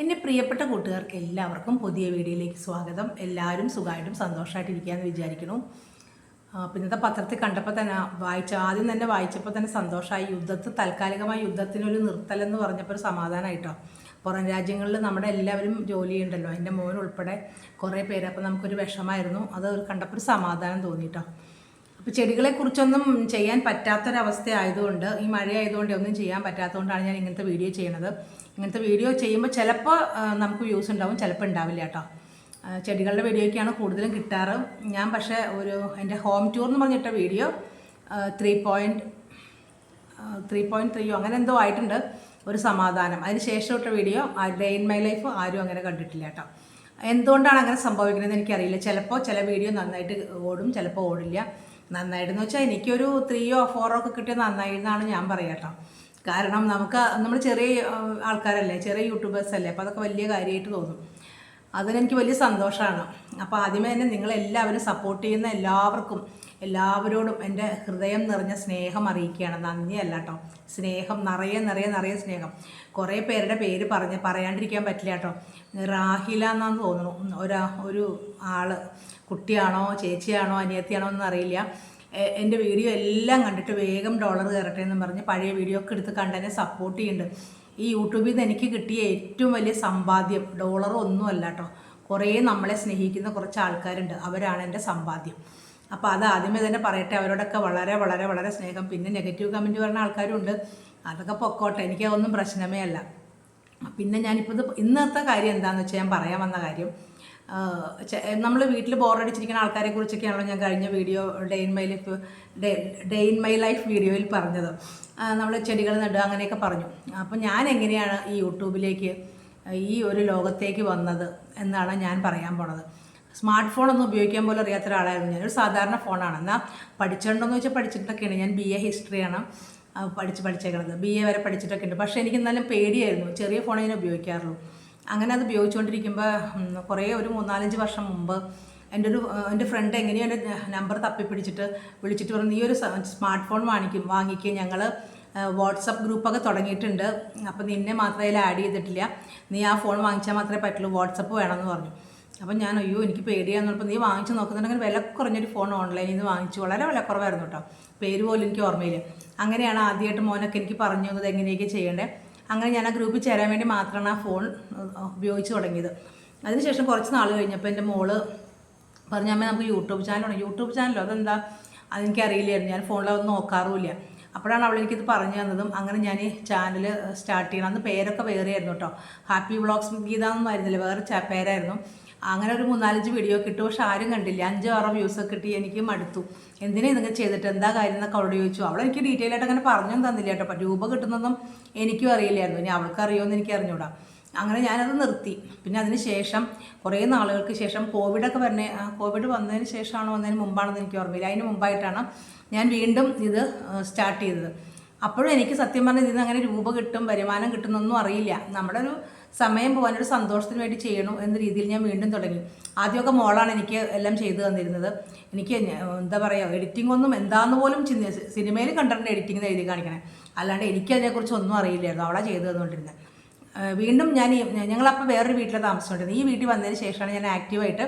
എന്റെ പ്രിയപ്പെട്ട കൂട്ടുകാർക്ക് എല്ലാവർക്കും പുതിയ വീഡിയോയിലേക്ക് സ്വാഗതം. എല്ലാവരും സുഖമായിട്ടും സന്തോഷമായിട്ടിരിക്കുകയെന്ന് വിചാരിക്കുന്നു. ആ, പിന്നത്തെ പത്രത്തിൽ കണ്ടപ്പോൾ തന്നെ വായിച്ച ആദ്യം തന്നെ വായിച്ചപ്പോൾ തന്നെ സന്തോഷമായി. യുദ്ധത്തിൽ താൽക്കാലികമായ യുദ്ധത്തിനൊരു നിർത്തലെന്ന് പറഞ്ഞപ്പോൾ ഒരു സമാധാനമായിട്ടോ പുറം രാജ്യങ്ങളിൽ നമ്മുടെ എല്ലാവരും ജോലി ഉണ്ടല്ലോ എന്റെ മോൻ ഉൾപ്പെടെ കുറേ പേര് അപ്പോൾ നമുക്കൊരു വിഷമായിരുന്നു. അത് കണ്ടപ്പോൾ ഒരു സമാധാനം തോന്നിയിട്ടോ അപ്പോൾ ചെടികളെക്കുറിച്ചൊന്നും ചെയ്യാൻ പറ്റാത്തൊരവസ്ഥ ആയതുകൊണ്ട് ഈ മഴ ആയതുകൊണ്ട് ഒന്നും ചെയ്യാൻ പറ്റാത്തതുകൊണ്ടാണ് ഞാൻ ഇങ്ങനത്തെ വീഡിയോ ചെയ്യണത് ഇങ്ങനത്തെ വീഡിയോ ചെയ്യുമ്പോൾ ചിലപ്പോൾ നമുക്ക് വ്യൂസ് ഉണ്ടാവും. ചിലപ്പോൾ ഉണ്ടാവില്ല കേട്ടോ ചെടികളുടെ വീഡിയോയ്ക്കാണ് കൂടുതലും കിട്ടാറ്. ഞാൻ പക്ഷേ ഒരു എന്റെ ഹോം ടൂർ എന്ന് പറഞ്ഞിട്ട video three point three point ത്രീയോ അങ്ങനെ എന്തോ ആയിട്ടുണ്ട്. ഒരു സമാധാനം. അതിന് ശേഷം ഇട്ട വീഡിയോ ആ ഡേ ഇൻ മൈ ലൈഫ് ആരും അങ്ങനെ കണ്ടിട്ടില്ല കേട്ടോ എന്തുകൊണ്ടാണ് അങ്ങനെ സംഭവിക്കുന്നത് എനിക്കറിയില്ല. ചിലപ്പോൾ ചില വീഡിയോ നന്നായിട്ട് ഓടും ചിലപ്പോൾ ഓടില്ല. നന്നായിട്ടെന്ന് വെച്ചാൽ എനിക്കൊരു ത്രീയോ ഫോറോ ഒക്കെ കിട്ടിയത് നന്നായിരുന്നാണ് ഞാൻ പറയാം കേട്ടോ കാരണം നമുക്ക് നമ്മൾ ചെറിയ ആൾക്കാരല്ലേ ചെറിയ യൂട്യൂബേഴ്സ് അല്ലേ അപ്പോൾ അതൊക്കെ വലിയ കാര്യമായിട്ട് തോന്നും. അതിനെനിക്ക് വലിയ സന്തോഷമാണ് അപ്പോൾ ആദ്യമേ തന്നെ നിങ്ങളെല്ലാവരും സപ്പോർട്ട് ചെയ്യുന്ന എല്ലാവർക്കും എല്ലാവരോടും എന്റെ ഹൃദയം നിറഞ്ഞ സ്നേഹം അറിയിക്കുകയാണ്. നന്ദിയല്ല കേട്ടോ സ്നേഹം നിറയെ നിറയെ നിറയെ സ്നേഹം. കുറേ പേരുടെ പേര് പറഞ്ഞ് പറയാണ്ടിരിക്കാൻ പറ്റില്ല കേട്ടോ. റാഹില എന്നാന്ന് തോന്നുന്നു. ഒരാ ഒരു ആൾ കുട്ടിയാണോ ചേച്ചിയാണോ അനിയത്തിയാണോ എന്ന് അറിയില്ല എ- എന്റെ വീഡിയോ എല്ലാം കണ്ടിട്ട് വേഗം ഡോളർ കയറട്ടെ എന്ന് പറഞ്ഞ് പഴയ വീഡിയോ ഒക്കെ എടുത്ത് കണ്ടെന്നെ സപ്പോർട്ട് ചെയ്യുന്നുണ്ട് ഈ യൂട്യൂബിൽ നിന്ന് എനിക്ക് കിട്ടിയ ഏറ്റവും വലിയ സമ്പാദ്യം ഡോളർ ഒന്നുമല്ല കേട്ടോ കുറേ നമ്മളെ സ്നേഹിക്കുന്ന കുറച്ച് ആൾക്കാരുണ്ട് അവരാണ് എന്റെ സമ്പാദ്യം. അപ്പോൾ അത് ആദ്യമേ തന്നെ പറയട്ടെ അവരോടൊക്കെ വളരെ വളരെ വളരെ സ്നേഹം. പിന്നെ നെഗറ്റീവ് കമന്റ് പറഞ്ഞ ആൾക്കാരും ഉണ്ട്. അതൊക്കെ പൊക്കോട്ടെ എനിക്ക് അതൊന്നും പ്രശ്നമേ അല്ല. പിന്നെ ഞാനിപ്പോൾ ഇത് ഇന്നത്തെ കാര്യം എന്താണെന്ന് വെച്ചാൽ ഞാൻ പറയാൻ വന്ന കാര്യം നമ്മൾ വീട്ടിൽ ബോറടിച്ചിരിക്കുന്ന ആൾക്കാരെ കുറിച്ചൊക്കെയാണല്ലോ ഞാൻ കഴിഞ്ഞ video day in my life day in my life വീഡിയോയിൽ പറഞ്ഞത്. നമ്മൾ ചെടികൾ നടുക അങ്ങനെയൊക്കെ പറഞ്ഞു. അപ്പം ഞാൻ എങ്ങനെയാണ് ഈ യൂട്യൂബിലേക്ക് ഈ ഒരു ലോകത്തേക്ക് വന്നത് എന്നാണ് ഞാൻ പറയാൻ പോണത്. സ്മാർട്ട് ഫോൺ ഒന്നും ഉപയോഗിക്കാൻ പോലും അറിയാത്ത ഒരാളായിരുന്നു ഞാനൊരു സാധാരണ ഫോണാണ്. എന്നാൽ പഠിച്ചിട്ടുണ്ടോയെന്ന് വെച്ചാൽ പഠിച്ചിട്ടൊക്കെയാണ് ഞാൻ ബി എ ഹിസ്റ്ററിയാണ് പഠിച്ച് പഠിച്ചേക്കണത്. ബി എ വരെ പഠിച്ചിട്ടൊക്കെ ഉണ്ട് പക്ഷേ എനിക്ക് എന്നാലും പേടിയായിരുന്നു. ചെറിയ ഫോണേ ഞാൻ ഉപയോഗിക്കാറുള്ളൂ. അങ്ങനെ അത് ഉപയോഗിച്ചുകൊണ്ടിരിക്കുമ്പോൾ കുറേ ഒരു മൂന്നാലഞ്ച് വർഷം മുമ്പ് എന്റെ ഒരു എന്റെ ഫ്രണ്ട് എങ്ങനെയോ എന്റെ നമ്പർ തപ്പിപ്പിടിച്ചിട്ട് വിളിച്ചിട്ട് പറഞ്ഞു നീ ഒരു സ്മാർട്ട് ഫോൺ വാങ്ങിക്കും വാങ്ങിക്കുക ഞങ്ങൾ വാട്സപ്പ് ഗ്രൂപ്പൊക്കെ തുടങ്ങിയിട്ടുണ്ട്. അപ്പോൾ നിന്നെ മാത്രമേ അതിൽ ആഡ് ചെയ്തിട്ടില്ല. നീ ആ ഫോൺ വാങ്ങിച്ചാൽ മാത്രമേ പറ്റുള്ളൂ വാട്സപ്പ് വേണമെന്ന് പറഞ്ഞു. അപ്പം ഞാൻ അയ്യോ എനിക്ക് പേടിയാന്ന് പറഞ്ഞപ്പോൾ നീ വാങ്ങിച്ച് നോക്കുന്നുണ്ടെങ്കിൽ വില കുറഞ്ഞൊരു ഫോൺ ഓൺലൈനിൽ നിന്ന് വാങ്ങിച്ചു. വളരെ വില കുറവായിരുന്നു കേട്ടോ. പേര് പോലും എനിക്ക് ഓർമ്മയില്ല. അങ്ങനെയാണ് ആദ്യമായിട്ട് മോനൊക്കെ എനിക്ക് പറഞ്ഞു തന്നത് എങ്ങനെയൊക്കെ ചെയ്യേണ്ടത് അങ്ങനെ ഞാൻ ആ ഗ്രൂപ്പിൽ ചേരാൻ വേണ്ടി മാത്രമാണ് ആ ഫോൺ ഉപയോഗിച്ച് തുടങ്ങിയത്. അതിനുശേഷം കുറച്ച് നാൾ കഴിഞ്ഞപ്പോൾ എന്റെ മോൾ പറഞ്ഞു അമ്മ നമുക്ക് യൂട്യൂബ് ചാനലാണ് യൂട്യൂബ് ചാനലോ അതെന്താ? അതെനിക്കറിയില്ലായിരുന്നു. ഞാൻ ഫോണിലൊന്നും നോക്കാറുമില്ല. അപ്പോഴാണ് അവൾ എനിക്കിത് പറഞ്ഞു തന്നതും അങ്ങനെ ഞാൻ ഈ ചാനൽ സ്റ്റാർട്ട് ചെയ്യണം. അന്ന് പേരൊക്കെ വേറെയായിരുന്നു കേട്ടോ. ഹാപ്പി വ്ളോഗ്സ് ഗീത ആയിരുന്നില്ല? വേറെ പേരായിരുന്നു. അങ്ങനെ ഒരു മൂന്നാലഞ്ച് വീഡിയോ കിട്ടും പക്ഷെ ആരും കണ്ടില്ല. അഞ്ചോ ആറോ വ്യൂസ് കിട്ടി. എനിക്ക് മടുത്തു. എന്തിനാ ഇതൊക്കെ ചെയ്തിട്ട്? എന്താ കാര്യം എന്നൊക്കെ അവളോട് ചോദിച്ചു. അവൾ എനിക്ക് ഡീറ്റെയിൽ ആയിട്ട് അങ്ങനെ പറഞ്ഞൊന്നും തന്നില്ല കേട്ടോ. രൂപ കിട്ടുന്നതും എനിക്കും അറിയില്ലായിരുന്നു. ഇനി അവൾക്ക് അറിയുമെന്ന് എനിക്ക് അറിഞ്ഞൂടാ. അങ്ങനെ ഞാനത് നിർത്തി. പിന്നെ അതിന് ശേഷം കുറേ നാളുകൾക്ക് ശേഷം കോവിഡൊക്കെ വരണ കോവിഡ് വന്നതിന് ശേഷമാണോ വന്നതിന് മുമ്പാണെന്ന് എനിക്ക് ഓർമ്മയില്ല. അതിന് മുമ്പായിട്ടാണ് ഞാൻ വീണ്ടും ഇത് സ്റ്റാർട്ട് ചെയ്തത്. അപ്പോഴും എനിക്ക് സത്യം പറഞ്ഞാൽ ഇതിന് അങ്ങനെ രൂപ കിട്ടും വരുമാനം കിട്ടുന്നൊന്നും അറിയില്ല. നമ്മുടെ ഒരു സമയം പോകാൻ ഒരു സന്തോഷത്തിന് വേണ്ടി ചെയ്യണം എന്ന രീതിയിൽ ഞാൻ വീണ്ടും തുടങ്ങി. ആദ്യമൊക്കെ മോളാണ് എനിക്ക് എല്ലാം ചെയ്തു തന്നിരുന്നത്. എനിക്ക് എന്താ പറയുക എഡിറ്റിംഗ് ഒന്നും എന്താന്ന് പോലും സിനിമയിൽ കണ്ടിട്ടുണ്ട് എഡിറ്റിംഗ് എഴുതി കാണിക്കണേ. അല്ലാണ്ട് എനിക്ക് അതിനെക്കുറിച്ച് ഒന്നും അറിയില്ലായിരുന്നു. അവളാണ് ചെയ്തു തന്നുകൊണ്ടിരുന്നത് വീണ്ടും ഞാൻ ഞങ്ങളപ്പോൾ വേറൊരു വീട്ടിൽ താമസിച്ചുകൊണ്ടിരുന്നത് ഈ വീട്ടിൽ വന്നതിന് ശേഷമാണ് ഞാൻ ആക്റ്റീവായിട്ട്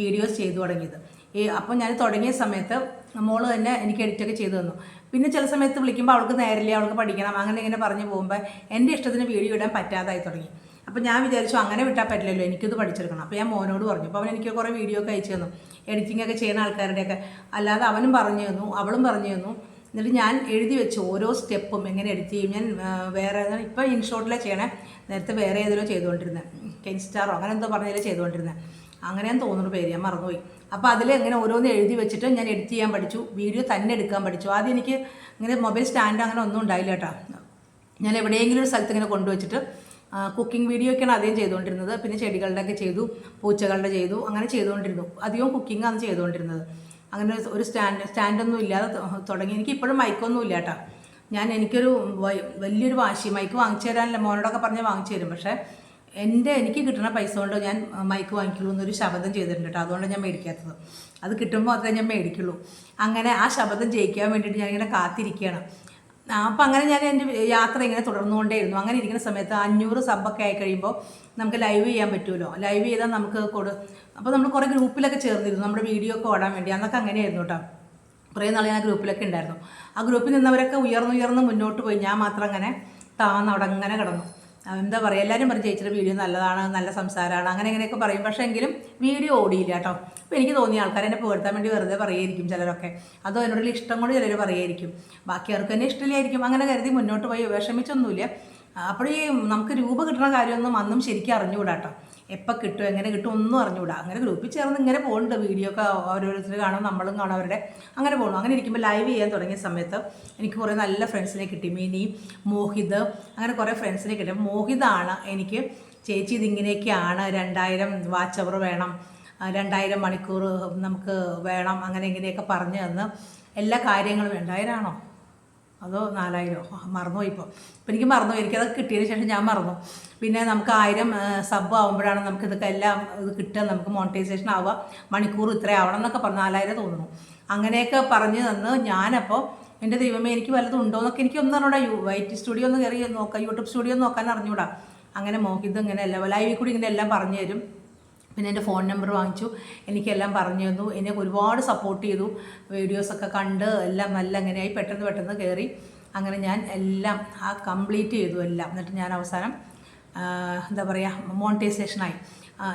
വീഡിയോസ് ചെയ്തു തുടങ്ങിയത്. ഈ അപ്പോൾ ഞാൻ തുടങ്ങിയ സമയത്ത് മോൾ തന്നെ എനിക്ക് എഡിറ്റൊക്കെ ചെയ്തു തന്നു. പിന്നെ ചില സമയത്ത് വിളിക്കുമ്പോൾ അവൾക്ക് നേരില്ല അവൾക്ക് പഠിക്കണം അങ്ങനെ ഇങ്ങനെ പറഞ്ഞു പോകുമ്പോൾ എന്റെ ഇഷ്ടത്തിന് വീഡിയോ ഇടാൻ പറ്റാതായി തുടങ്ങി. അപ്പോൾ ഞാൻ വിചാരിച്ചു അങ്ങനെ വിട്ടാൽ പറ്റില്ലല്ലോ എനിക്കിത് പഠിച്ചെടുക്കണം. അപ്പോൾ ഞാൻ മോനോട് പറഞ്ഞു. അപ്പോൾ അവൻ എനിക്ക് കുറേ വീഡിയോ ഒക്കെ അയച്ചു തന്നു. എഡിറ്റിംഗ് ഒക്കെ ചെയ്യുന്ന ആൾക്കാരുടെയൊക്കെ. അല്ലാതെ അവനും പറഞ്ഞു തന്നു അവളും പറഞ്ഞു തന്നു. എന്നിട്ട് ഞാൻ എഴുതി വെച്ചു ഓരോ സ്റ്റെപ്പും എങ്ങനെ എഡിറ്റ് ചെയ്യും. ഞാൻ വേറെ ഇപ്പോൾ ഇൻഷോട്ടിലെ ചെയ്യണേ. നേരത്തെ വേറെ ഏതിലോ ചെയ്തുകൊണ്ടിരുന്നത് കെൻസ്റ്റാറോ അങ്ങനെ എന്തോ പറഞ്ഞതിലോ ചെയ്തുകൊണ്ടിരുന്നത് ഞാൻ തോന്നുന്നു പേര് ഞാൻ മറന്നുപോയി. അപ്പോൾ അതിൽ എങ്ങനെ ഓരോന്ന് എഴുതി വെച്ചിട്ട് ഞാൻ എഡിറ്റ് ചെയ്യാൻ പഠിച്ചു. വീഡിയോ തന്നെ എടുക്കാൻ പഠിച്ചു. ആദ്യം എനിക്ക് ഇങ്ങനെ മൊബൈൽ സ്റ്റാൻഡ് അങ്ങനെ ഒന്നും ഉണ്ടായില്ല കേട്ടോ. ഞാൻ എവിടെയെങ്കിലും ഒരു സ്ഥലത്ത് ഇങ്ങനെ കൊണ്ടുവച്ചിട്ട് കുക്കിംഗ് വീഡിയോ ഒക്കെയാണ് ആദ്യം ചെയ്തുകൊണ്ടിരുന്നത്. പിന്നെ ചെടികളുടെ ഒക്കെ ചെയ്തു പൂച്ചകളുടെ ചെയ്തു അങ്ങനെ ചെയ്തുകൊണ്ടിരുന്നു. അധികം കുക്കിംഗ് ആണ് ചെയ്തുകൊണ്ടിരുന്നത്. അങ്ങനെ ഒരു- സ്റ്റാൻഡ് സ്റ്റാൻഡൊന്നും ഇല്ലാതെ തുടങ്ങി. എനിക്ക് ഇപ്പോഴും മൈക്കൊന്നും ഇല്ല കേട്ടോ ഞാൻ എനിക്കൊരു വലിയൊരു വാശി മൈക്ക് വാങ്ങിച്ചു തരാനല്ല മോനോടൊക്കെ പറഞ്ഞ് വാങ്ങിച്ചു തരും. പക്ഷേ എന്റെ എനിക്ക് കിട്ടുന്ന പൈസ കൊണ്ട് ഞാൻ മൈക്ക് വാങ്ങിക്കുള്ളൂ എന്നൊരു ശബ്ദം ചെയ്തിട്ടുണ്ട് കേട്ടോ അതുകൊണ്ട് ഞാൻ മേടിക്കാത്തത്. അത് കിട്ടുമ്പോൾ മാത്രമേ ഞാൻ മേടിക്കുള്ളൂ. അങ്ങനെ ആ ശബ്ദം ജയിക്കാൻ വേണ്ടിയിട്ട് ഞാനിങ്ങനെ കാത്തിരിക്കുകയാണ്. അപ്പം അങ്ങനെ ഞാൻ എന്റെ യാത്ര ഇങ്ങനെ തുടർന്നുകൊണ്ടേയിരുന്നു. അങ്ങനെ ഇരിക്കുന്ന സമയത്ത് അഞ്ഞൂറ് സബ്ബൊക്കെ ആയി കഴിയുമ്പോൾ നമുക്ക് ലൈവ് ചെയ്യാൻ പറ്റുമല്ലോ ലൈവ് ചെയ്താൽ നമുക്ക് കൊടു അപ്പോൾ നമ്മൾ കുറേ ഗ്രൂപ്പിലൊക്കെ ചേർന്നിരുന്നു. നമ്മുടെ വീഡിയോ ഒക്കെ ഓടാൻ വേണ്ടി. അന്നൊക്കെ അങ്ങനെയായിരുന്നു കേട്ടോ കുറേ നാൾ ഞാൻ ഗ്രൂപ്പിലൊക്കെ ഉണ്ടായിരുന്നു ആ ഗ്രൂപ്പിൽ നിന്നവരൊക്കെ ഉയർന്നുയർന്ന് മുന്നോട്ട് പോയി. ഞാൻ മാത്രം അങ്ങനെ താന്ന് അവിടെ അങ്ങനെ കിടന്നു. എന്താ പറയുക എല്ലാവരും പറഞ്ഞു ചേച്ചിയുടെ വീഡിയോ നല്ലതാണ് നല്ല സംസാരമാണ് അങ്ങനെ ഇങ്ങനെയൊക്കെ പറയും. പക്ഷേ എങ്കിലും വീഡിയോ ഓടിയില്ല കേട്ടോ. അപ്പോൾ എനിക്ക് തോന്നിയ ആൾക്കാർ എന്നെ പുകഴ്ത്താൻ വേണ്ടി വെറുതെ പറയുമായിരിക്കും ചിലരൊക്കെ. അതോ എന്നോടുള്ള ഇഷ്ടം കൊണ്ട് ചിലർ പറയുമായിരിക്കും. ബാക്കി അവർക്ക് തന്നെ ഇഷ്ടമില്ലായിരിക്കും അങ്ങനെ കരുതി മുന്നോട്ട് പോയി വിഷമിച്ചൊന്നുമില്ല. അപ്പോൾ നമുക്ക് രൂപ കിട്ടുന്ന കാര്യമൊന്നും അന്നും ശരിക്കും അറിഞ്ഞുകൂടാ കേട്ടോ. എപ്പോൾ കിട്ടും എങ്ങനെ കിട്ടും ഒന്നും അറിഞ്ഞുകൂടാ അങ്ങനെ ഗ്രൂപ്പിൽ ചേർന്ന് ഇങ്ങനെ പോകുന്നുണ്ട് വീഡിയോ ഒക്കെ ഓരോരുത്തർ കാണും നമ്മളും കാണും അവരുടെ അങ്ങനെ പോകണം അങ്ങനെ ഇരിക്കുമ്പോൾ ലൈവ് ചെയ്യാൻ തുടങ്ങിയ സമയത്ത് എനിക്ക് കുറേ നല്ല ഫ്രണ്ട്സിനെ കിട്ടി. മിനി മോഹിത് അങ്ങനെ കുറേ ഫ്രണ്ട്സിനെ കിട്ടി. മോഹിതാണ് എനിക്ക് ചേച്ചി ഇതിങ്ങനെയൊക്കെയാണ് രണ്ടായിരം വാച്ച് അവർ വേണം രണ്ടായിരം മണിക്കൂർ നമുക്ക് വേണം അങ്ങനെ ഇങ്ങനെയൊക്കെ പറഞ്ഞു തന്ന് എല്ലാ കാര്യങ്ങളും രണ്ടായിരമാണോ അതോ നാലായിരമോ മറന്നുപോയി ഇപ്പോൾ ഇപ്പം എനിക്ക് മറന്നുപോയി. എനിക്കത് കിട്ടിയതിന് ശേഷം ഞാൻ മറന്നു. പിന്നെ നമുക്ക് ആയിരം സബ് ആകുമ്പോഴാണ് നമുക്ക് ഇതൊക്കെ എല്ലാം ഇത് കിട്ടുക. നമുക്ക് മോണിറ്റൈസേഷൻ ആവുക. മണിക്കൂർ ഇത്ര ആവണം എന്നൊക്കെ പറഞ്ഞു. നാലായിരം തോന്നുന്നു. അങ്ങനെയൊക്കെ പറഞ്ഞു തന്ന് ഞാനപ്പോൾ എന്റെ ദൈവമേ എനിക്ക് വല്ലതും ഉണ്ടോ എന്നൊക്കെ എനിക്ക് ഒന്നും അറിഞ്ഞൂടാ. യു വൈറ്റ് സ്റ്റുഡിയോ ഒന്ന് കയറി നോക്കാം. യൂട്യൂബ് സ്റ്റുഡിയോ നോക്കാൻ അറിഞ്ഞൂടാ. അങ്ങനെ മോഹിത് ഇങ്ങനെ എല്ലാം ലൈവിൽ കൂടി ഇങ്ങനെ എല്ലാം പറഞ്ഞു തരും. പിന്നെ എന്റെ ഫോൺ നമ്പർ വാങ്ങിച്ചു. എനിക്കെല്ലാം പറഞ്ഞു തന്നു. എന്നെ ഒരുപാട് സപ്പോർട്ട് ചെയ്തു. വീഡിയോസൊക്കെ കണ്ട് എല്ലാം നല്ല അങ്ങനെയായി. പെട്ടെന്ന് പെട്ടെന്ന് കയറി അങ്ങനെ ഞാൻ എല്ലാം ആ കംപ്ലീറ്റ് ചെയ്തു എല്ലാം. എന്നിട്ട് ഞാൻ അവസാനം എന്താ പറയുക മോണിറ്റൈസേഷനായി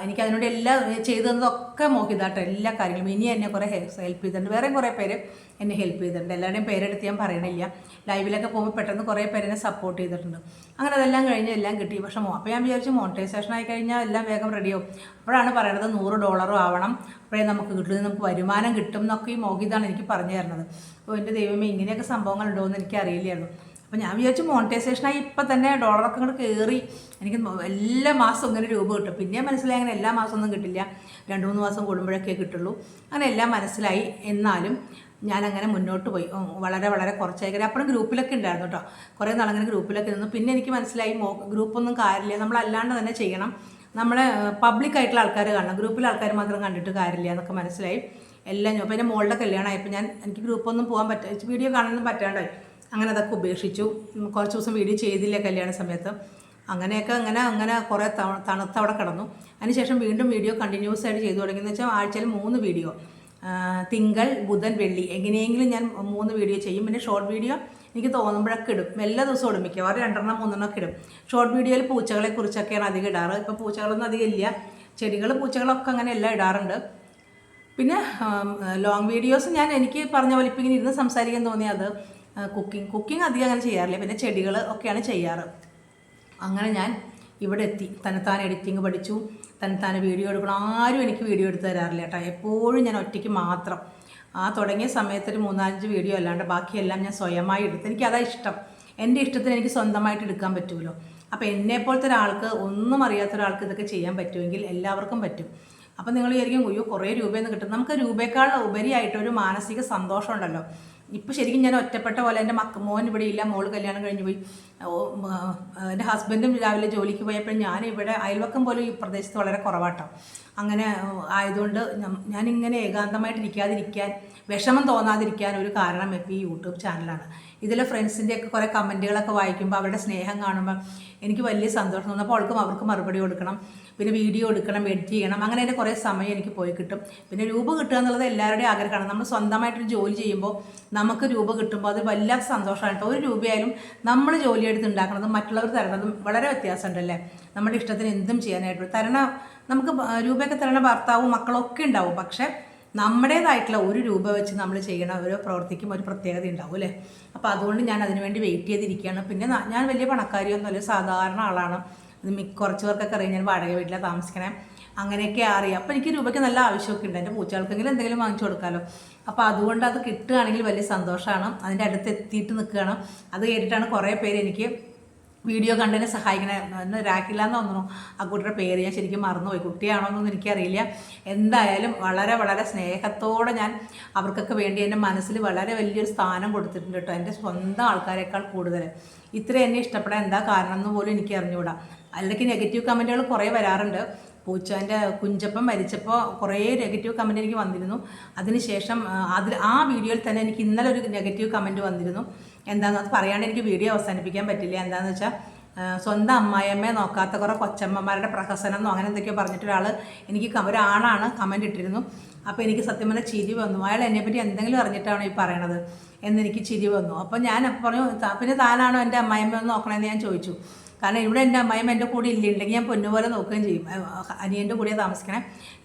എനിക്ക് അതിനോട് എല്ലാം ചെയ്തു തന്നതൊക്കെ മോഹിതാട്ടോ എല്ലാ കാര്യങ്ങളും. ഇനി എന്നെ കുറേ ഹെൽപ്പ് ചെയ്തിട്ടുണ്ട്. വേറെയും കുറേ പേര് എന്നെ ഹെൽപ്പ് ചെയ്തിട്ടുണ്ട്. എല്ലാവരുടെയും പേരെടുത്ത് ഞാൻ പറയണില്ല. ലൈവിലൊക്കെ പോകുമ്പോൾ പെട്ടെന്ന് കുറേ പേരെന്നെ സപ്പോർട്ട് ചെയ്തിട്ടുണ്ട്. അങ്ങനെ അതെല്ലാം കഴിഞ്ഞ് എല്ലാം കിട്ടി. പക്ഷേ അപ്പോൾ ഞാൻ വിചാരിച്ചു മോണിറ്റൈസേഷൻ ആയി കഴിഞ്ഞാൽ എല്ലാം വേഗം റെഡിയാവും അപ്പോഴാണ് പറയണത് നൂറ് ഡോളറും ആവണം. അപ്പോഴേ നമുക്ക് കിട്ടും. നമുക്ക് വരുമാനം കിട്ടും എന്നൊക്കെ ഈ മോഹിതാണ് എനിക്ക് പറഞ്ഞു തരുന്നത്. അപ്പോൾ എന്റെ ദൈവമേ ഇങ്ങനെയൊക്കെ സംഭവങ്ങളുണ്ടോ എന്ന് എനിക്ക് അറിയില്ലായിരുന്നു അപ്പോൾ ഞാൻ വിചാരിച്ചു മോണിറ്റൈസേഷനായി ഇപ്പം തന്നെ ഡോളറൊക്കെ ഇങ്ങോട്ട് കയറി എനിക്ക് എല്ലാ മാസവും ഇങ്ങനെ രൂപ കിട്ടും. പിന്നെ മനസ്സിലായി അങ്ങനെ എല്ലാ മാസവും ഒന്നും കിട്ടില്ല. രണ്ട് മൂന്ന് മാസം കൂടുമ്പോഴൊക്കെ കിട്ടുള്ളൂ. അങ്ങനെ എല്ലാം മനസ്സിലായി. എന്നാലും ഞാനങ്ങനെ മുന്നോട്ട് പോയി. വളരെ വളരെ കുറച്ചായി. അപ്പോഴും ഗ്രൂപ്പിലൊക്കെ ഉണ്ടായിരുന്നു കേട്ടോ കുറേ നാളങ്ങനെ ഗ്രൂപ്പിലൊക്കെ നിന്നു. പിന്നെ എനിക്ക് മനസ്സിലായി മോ ഗ്രൂപ്പൊന്നും കാര്യമില്ല. നമ്മളല്ലാണ്ട് തന്നെ ചെയ്യണം. നമ്മളെ പബ്ലിക് ആയിട്ടുള്ള ആൾക്കാർ കാണണം. ഗ്രൂപ്പിലെ ആൾക്കാർ മാത്രം കണ്ടിട്ട് കാര്യമില്ല എന്നൊക്കെ മനസ്സിലായി. എല്ലാം ഞാൻ- പിന്നെ മോളുടെ കല്യാണമായപ്പോൾ ഞാൻ എനിക്ക് ഗ്രൂപ്പൊന്നും പോകാൻ പറ്റ വീഡിയോ കാണാനൊന്നും പറ്റാണ്ടായി. അങ്ങനെ അതൊക്കെ ഉപേക്ഷിച്ചു കുറച്ച് ദിവസം വീഡിയോ ചെയ്തില്ല കല്യാണ സമയത്ത്. അങ്ങനെയൊക്കെ അങ്ങനെ അങ്ങനെ കുറേ തണുത്ത് അവിടെ കിടന്നു. അതിനുശേഷം വീണ്ടും വീഡിയോ കണ്ടിന്യൂസ് ആയിട്ട് ചെയ്തു തുടങ്ങിയെന്ന് വെച്ചാൽ ആഴ്ചയിൽ മൂന്ന് വീഡിയോ. തിങ്കൾ ബുധൻ വെള്ളി. എങ്ങനെയെങ്കിലും ഞാൻ മൂന്ന് വീഡിയോ ചെയ്യും. പിന്നെ ഷോർട്ട് വീഡിയോ എനിക്ക് തോന്നുമ്പോഴൊക്കെ ഇടും. എല്ലാ ദിവസവും ഇടും. മിക്കവാറും രണ്ടെണ്ണം മൂന്നെണ്ണം ഒക്കെ ഇടും ഷോർട്ട് വീഡിയോയിൽ പൂച്ചകളെ കുറിച്ചൊക്കെയാണ് അധികം ഇടാറ്. ഇപ്പോൾ പൂച്ചകളൊന്നും അധികം ഇല്ല. ചെടികൾ പൂച്ചകളൊക്കെ അങ്ങനെ എല്ലാം ഇടാറുണ്ട്. പിന്നെ ലോങ് വീഡിയോസ് ഞാൻ എനിക്ക് പറഞ്ഞ പോലെ ഇപ്പം ഇങ്ങനെ ഇരുന്ന് സംസാരിക്കാൻ തോന്നിയത് കുക്കിംഗ് കുക്കിംഗ് അധികം അങ്ങനെ ചെയ്യാറില്ല. പിന്നെ ചെടികൾ ഒക്കെയാണ് ചെയ്യാറ്. അങ്ങനെ ഞാൻ ഇവിടെ എത്തി. തന്നെത്താൻ എഡിറ്റിംഗ് പഠിച്ചു. തന്നെത്താൻ വീഡിയോ എടുക്കണം. ആരും എനിക്ക് വീഡിയോ എടുത്ത് തരാറില്ല കേട്ടോ. എപ്പോഴും ഞാൻ ഒറ്റയ്ക്ക് മാത്രം. ആ തുടങ്ങിയ സമയത്ത് ഒരു മൂന്നാലഞ്ച് വീഡിയോ അല്ലാണ്ട് ബാക്കിയെല്ലാം ഞാൻ സ്വയമായി എടുത്ത്. എനിക്ക് അതാ ഇഷ്ടം. എന്റെ ഇഷ്ടത്തിന് എനിക്ക് സ്വന്തമായിട്ട് എടുക്കാൻ പറ്റുമല്ലോ. അപ്പോൾ എന്നെപ്പോലത്തെ ഒരാൾക്ക് ഒന്നും അറിയാത്ത ഒരാൾക്ക് ഇതൊക്കെ ചെയ്യാൻ പറ്റുമെങ്കിൽ എല്ലാവർക്കും പറ്റും. അപ്പം നിങ്ങൾ വിചാരിക്കും അയ്യോ കുറേ രൂപയെന്ന് കിട്ടും. നമുക്ക് രൂപയേക്കാൾ ഉപരിയായിട്ട് ഒരു മാനസിക സന്തോഷം ഉണ്ടല്ലോ ഇപ്പം ശരിക്കും ഞാൻ ഒറ്റപ്പെട്ട പോലെ എന്റെ മക്ക മോൻ ഇവിടെ ഇല്ല മോൾ കല്യാണം കഴിഞ്ഞ് പോയി. എന്റെ ഹസ്ബൻഡും രാവിലെ ജോലിക്ക് പോയപ്പോൾ ഞാൻ ഇവിടെ അയൽവക്കം പോലും ഈ പ്രദേശത്ത് വളരെ കുറവാട്ടോ. അങ്ങനെ ആയതുകൊണ്ട് ഞാനിങ്ങനെ ഏകാന്തമായിട്ട് ഇരിക്കാതിരിക്കാൻ വിഷമം തോന്നാതിരിക്കാൻ ഒരു കാരണം ഇപ്പോൾ ഈ യൂട്യൂബ് ചാനലാണ്. ഇതിലെ ഫ്രണ്ട്സിന്റെയൊക്കെ കുറേ കമന്റുകളൊക്കെ വായിക്കുമ്പോൾ അവരുടെ സ്നേഹം കാണുമ്പോൾ എനിക്ക് വലിയ സന്തോഷം തോന്നുന്നു അപ്പോൾ അവൾക്കും അവർക്ക് മറുപടി കൊടുക്കണം. പിന്നെ വീഡിയോ എടുക്കണം എഡിറ്റ് ചെയ്യണം. അങ്ങനെ അതിന്റെ കുറേ സമയം എനിക്ക് പോയി കിട്ടും. പിന്നെ രൂപ കിട്ടുക എന്നുള്ളത് എല്ലാവരുടെയും ആഗ്രഹമാണ്. നമ്മൾ സ്വന്തമായിട്ടൊരു ജോലി ചെയ്യുമ്പോൾ നമുക്ക് രൂപ കിട്ടുമ്പോൾ അത് വല്ലാത്ത സന്തോഷമാണ് ഒരു രൂപയായാലും നമ്മൾ ജോലിയെടുത്ത് ഉണ്ടാക്കുന്നതും മറ്റുള്ളവർ തരണതും വളരെ വ്യത്യാസമുണ്ടല്ലേ? നമ്മുടെ ഇഷ്ടത്തിന് എന്തും ചെയ്യാനായിട്ട്. തരണ നമുക്ക് രൂപയൊക്കെ തരണ ഭർത്താവും മക്കളും ഒക്കെ ഉണ്ടാവും. പക്ഷേ നമ്മുടേതായിട്ടുള്ള ഒരു രൂപ വെച്ച് നമ്മൾ ചെയ്യണ ഓരോ പ്രവർത്തിക്കും ഒരു പ്രത്യേകത ഉണ്ടാവും അല്ലേ? അപ്പോൾ അതുകൊണ്ട് ഞാൻ അതിനുവേണ്ടി വെയിറ്റ് ചെയ്തിരിക്കുകയാണ്. പിന്നെ ഞാൻ വലിയ പണക്കാരിയൊന്നുമല്ല സാധാരണ ആളാണ്. കുറച്ച് പേർക്കൊക്കെ അറിയാം ഞാൻ വാടക വീട്ടിലാണ് താമസിക്കണേ. അങ്ങനെയൊക്കെ അറിയാം. അപ്പോൾ എനിക്ക് രൂപയ്ക്ക് നല്ല ആവശ്യമൊക്കെ ഉണ്ട്. എന്റെ പൂച്ചകൾക്കെങ്കിലും എന്തെങ്കിലും വാങ്ങിച്ചു കൊടുക്കാമല്ലോ അപ്പോൾ അതുകൊണ്ട് അത് കിട്ടുകയാണെങ്കിൽ വലിയ സന്തോഷമാണ്. അതിന്റെ അടുത്ത് എത്തിയിട്ട് നിൽക്കുകയാണ്. അത് കേട്ടിട്ടാണ് കുറേ പേര് എനിക്ക് വീഡിയോ കണ്ടതിനെ സഹായിക്കണേ. എന്ന് എന്ന് തോന്നുന്നു. ആ കുട്ടിയുടെ പേര് ഞാൻ ശരിക്കും മറന്നുപോയി. കുട്ടിയാണോ എന്നൊന്നും എനിക്കറിയില്ല. എന്തായാലും വളരെ വളരെ സ്നേഹത്തോടെ ഞാൻ അവർക്കൊക്കെ വേണ്ടി എന്റെ മനസ്സിൽ വളരെ വലിയൊരു സ്ഥാനം കൊടുത്തിട്ടുണ്ട് കേട്ടോ. എന്റെ സ്വന്തം ആൾക്കാരെക്കാൾ കൂടുതൽ. ഇത്ര എന്നെ ഇഷ്ടപ്പെടാൻ എന്താ കാരണം എന്ന് പോലും എനിക്ക് അറിഞ്ഞുകൂടാ അതിലേക്ക് നെഗറ്റീവ് കമന്റുകൾ കുറേ വരാറുണ്ട്. പൂച്ചേന്റെ കുഞ്ചപ്പം മരിച്ചപ്പോൾ കുറേ നെഗറ്റീവ് കമന്റ് എനിക്ക് വന്നിരുന്നു. അതിനുശേഷം ശേഷം അതിൽ ആ വീഡിയോയിൽ തന്നെ എനിക്ക് ഇന്നലെ ഒരു നെഗറ്റീവ് കമന്റ് വന്നിരുന്നു. എന്താണെന്ന് അത് പറയാണ്ട് എനിക്ക് വീഡിയോ അവസാനിപ്പിക്കാൻ പറ്റില്ല. എന്താണെന്ന് വെച്ചാൽ സ്വന്തം അമ്മായിയമ്മയെ നോക്കാത്ത കുറേ കൊച്ചമ്മമാരുടെ പ്രഹസനം എന്നോ അങ്ങനെ എന്തൊക്കെയോ പറഞ്ഞിട്ട് ഒരാൾ എനിക്ക് ഒരാളാണ് കമന്റ് ഇട്ടിരുന്നു. അപ്പോൾ എനിക്ക് സത്യം പറഞ്ഞാൽ ചിരി വന്നു. അയാൾ എന്നെപ്പറ്റി എന്തെങ്കിലും അറിഞ്ഞിട്ടാണ് ഈ പറയണത്? എന്നെനിക്ക് ചിരി വന്നു. അപ്പോൾ ഞാൻ പറഞ്ഞു "താ- പിന്നെ താനാണോ എന്റെ അമ്മായിമ്മ നോക്കണമെന്ന് ഞാൻ ചോദിച്ചു. കാരണം ഇവിടെ എന്റെ അമ്മായിമ്മ എന്റെ കൂടെ ഇല്ല ഉണ്ടെങ്കിൽ ഞാൻ പൊന്നുപോലെ നോക്കുകയും ചെയ്യും. അനിയന്റെ കൂടെ താമസിക്കണേ.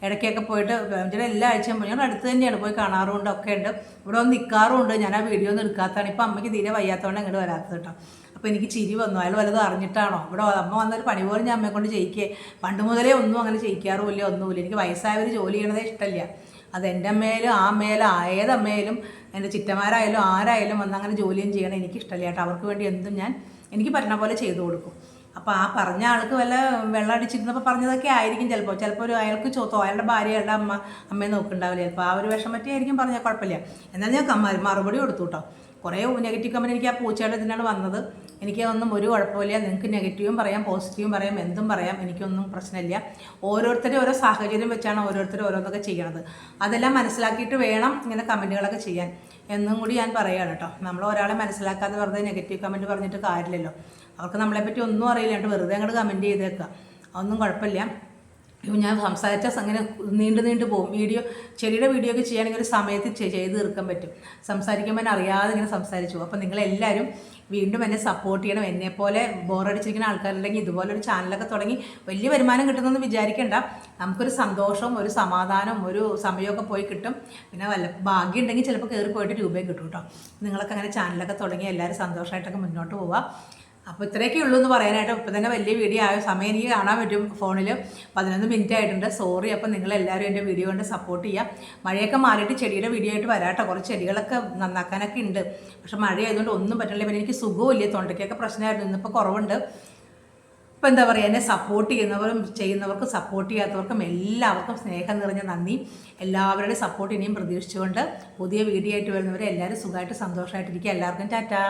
ഇടയ്ക്കൊക്കെ പോയിട്ട് ഇവിടെ എല്ലാ ആഴ്ചയും പോയി. ഞങ്ങൾ അടുത്ത് തന്നെയാണ് പോയി കാണാറുമുണ്ട് ഒക്കെ ഉണ്ട്. ഇവിടെ വന്ന് നിൽക്കാറുമുണ്ട് ഞാൻ ആ വീഡിയോ ഒന്നും എടുക്കാത്തതാണ്. ഇപ്പം അമ്മയ്ക്ക് തീരെ വയ്യാത്തതുകൊണ്ട് അങ്ങോട്ട് വരാത്തത് കേട്ടോ. അപ്പോൾ എനിക്ക് ചിരി വന്നു. അയാൾ വല്ലതും അറിഞ്ഞിട്ടാണോ? ഇവിടെ അമ്മ വന്നൊരു പണി പോലും ഞാൻ അമ്മയെ കൊണ്ട് ചെയ്യിക്കേ. പണ്ട് മുതലേ ഒന്നും അങ്ങനെ ചെയ്യിക്കാറുമില്ല ഒന്നുമില്ല. എനിക്ക് വയസ്സായവർ ജോലി ചെയ്യണതേ ഇഷ്ടമില്ല അത് എന്റെ അമ്മയിലും ആ അമ്മയിലും ഏതമ്മയിലും എന്റെ ചിറ്റമാരായാലും ആരായാലും വന്ന് അങ്ങനെ ജോലിയും ചെയ്യണം എനിക്ക് ഇഷ്ടമില്ല കേട്ടോ അവർക്ക് വേണ്ടി എന്തും ഞാൻ എനിക്ക് പറ്റുന്ന പോലെ ചെയ്തു കൊടുക്കും. അപ്പോൾ ആ പറഞ്ഞ ആൾക്ക് വല്ല വെള്ളം അടിച്ചിരുന്നപ്പോൾ പറഞ്ഞതൊക്കെ ആയിരിക്കും ചിലപ്പോൾ ചിലപ്പോൾ ഒരു അയാൾക്ക് ചോത്തോ അയാളുടെ ഭാര്യ അയാളുടെ അമ്മ അമ്മയെ നോക്കുന്നുണ്ടാവില്ല? ചിലപ്പോൾ ആ ഒരു വിഷം പറ്റിയായിരിക്കും പറഞ്ഞാൽ കുഴപ്പമില്ല. എന്നാൽ ഞാൻ മറുപടി കൊടുത്തു കേട്ടോ. കുറേ നെഗറ്റീവ് കമന്റ് എനിക്ക് ആ പൂച്ചയുടെ ഇതിനാണ് വന്നത്. എനിക്ക് ഒന്നും ഒരു കുഴപ്പമില്ല. നിങ്ങൾക്ക് നെഗറ്റീവും പറയാം പോസിറ്റീവും പറയാം എന്തും പറയാം. എനിക്കൊന്നും പ്രശ്നമില്ല. ഓരോരുത്തരും ഓരോ സാഹചര്യം വെച്ചാണ് ഓരോരുത്തരും ഓരോന്നൊക്കെ ചെയ്യണത്. അതെല്ലാം മനസ്സിലാക്കിയിട്ട് വേണം ഇങ്ങനെ കമന്റുകളൊക്കെ ചെയ്യാൻ. എന്നും കൂടി ഞാൻ പറയുകയാണ് കേട്ടോ. നമ്മൾ ഒരാളെ മനസ്സിലാക്കാതെ വെറുതെ നെഗറ്റീവ് കമന്റ് പറഞ്ഞിട്ട് കാര്യമില്ലല്ലോ. അവർക്ക് നമ്മളെപ്പറ്റി ഒന്നും അറിയില്ലാണ്ട് വെറുതെ അങ്ങോട്ട് കമന്റ് ചെയ്തേക്കുക. അതൊന്നും കുഴപ്പമില്ല. ഞാൻ സംസാരിച്ച അങ്ങനെ നീണ്ടു നീണ്ടു പോകും. വീഡിയോ ചെറിയ വീഡിയോ ഒക്കെ ചെയ്യുകയാണെങ്കിൽ ഒരു സമയത്ത് ചെയ്ത് തീർക്കാൻ പറ്റും. സംസാരിക്കുമ്പോൾ അറിയാതെ ഇങ്ങനെ സംസാരിച്ചു അപ്പോൾ നിങ്ങളെല്ലാവരും വീണ്ടും എന്നെ സപ്പോർട്ട് ചെയ്യണം. എന്നെപ്പോലെ ബോറടിച്ചിരിക്കുന്ന ആൾക്കാരുണ്ടെങ്കിൽ ഇതുപോലെ ഒരു ചാനലൊക്കെ തുടങ്ങി വലിയ വരുമാനം കിട്ടുമെന്ന് വിചാരിക്കേണ്ട. നമുക്കൊരു സന്തോഷവും ഒരു സമാധാനവും ഒരു സമയമൊക്കെ പോയി കിട്ടും. പിന്നെ വല്ല ഭാഗ്യം ഉണ്ടെങ്കിൽ ചിലപ്പോൾ കയറി പോയിട്ട് രൂപയും കിട്ടും കേട്ടോ. നിങ്ങളൊക്കെ അങ്ങനെ ചാനലൊക്കെ തുടങ്ങി എല്ലാവരും സന്തോഷമായിട്ടൊക്കെ മുന്നോട്ട് പോവുക. അപ്പോൾ ഇത്രയൊക്കെ ഉള്ളൂ എന്ന് പറയാനായിട്ട് ഇപ്പം തന്നെ വലിയ വീഡിയോ ആയ സമയം എനിക്ക് കാണാൻ പറ്റും ഫോണിൽ പതിനൊന്ന് മിനിറ്റ് ആയിട്ടുണ്ട്. സോറി അപ്പം നിങ്ങളെല്ലാവരും എന്റെ വീഡിയോ കൊണ്ട് സപ്പോർട്ട് ചെയ്യുക മഴയൊക്കെ മാറിയിട്ട് ചെടിയുടെ വീഡിയോ ആയിട്ട് വരാട്ടോ കുറച്ച് ചെടികളൊക്കെ നന്നാക്കാനൊക്കെ ഉണ്ട്. പക്ഷെ മഴ ആയതുകൊണ്ട് ഒന്നും പറ്റില്ല പിന്നെ എനിക്ക് സുഖമില്ല തൊണ്ടയ്ക്കൊക്കെ പ്രശ്നമായിരുന്നു. ഇന്നിപ്പോൾ കുറവുണ്ട്. ഇപ്പം എന്താ പറയുക എന്നെ സപ്പോർട്ട് ചെയ്യുന്നവരും ചെയ്യുന്നവർക്കും സപ്പോർട്ട് ചെയ്യാത്തവർക്കും എല്ലാവർക്കും സ്നേഹം നിറഞ്ഞ നന്ദി. എല്ലാവരുടെയും സപ്പോർട്ട് ഇനിയും പ്രതീക്ഷിച്ചുകൊണ്ട് പുതിയ വീഡിയോ ആയിട്ട് വരുന്നവരെ എല്ലാവരും സുഖമായിട്ട് സന്തോഷമായിട്ടിരിക്കുക. എല്ലാവർക്കും ടാറ്റാ.